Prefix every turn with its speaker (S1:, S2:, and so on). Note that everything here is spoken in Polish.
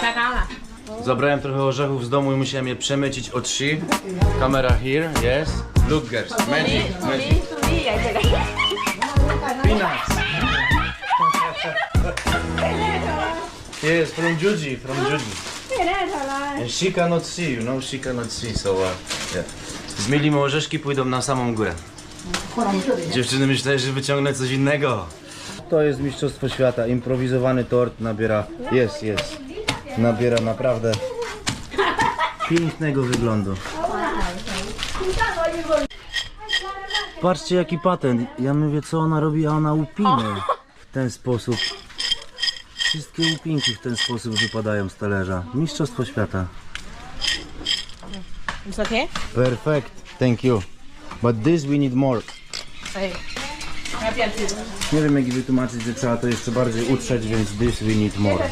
S1: Taka.
S2: Zabrałem trochę orzechów z domu i musiałem je przemycić od shi. Kamera here, yes. Look girls, magic, magic. Peanuts. yes, from Juji, from Juji. And she cannot see, you know, she cannot see, so uh, yeah. Zmielimy orzeszki, pójdą na samą górę. Dziewczyny myślę, że wyciągnę coś innego. To jest Mistrzostwo Świata. Improwizowany tort nabiera. Jest, jest. Nabiera naprawdę pięknego wyglądu. Patrzcie jaki patent. Ja mówię co ona robi, a ona upina w ten sposób. Wszystkie upinki w ten sposób wypadają z talerza. Mistrzostwo Świata.
S1: It's okay?
S2: Perfect. Thank you. But this we need more.
S1: Ej.
S2: Nie wiem jak wytłumaczyć, że trzeba to jeszcze bardziej utrzeć, więc this we need more.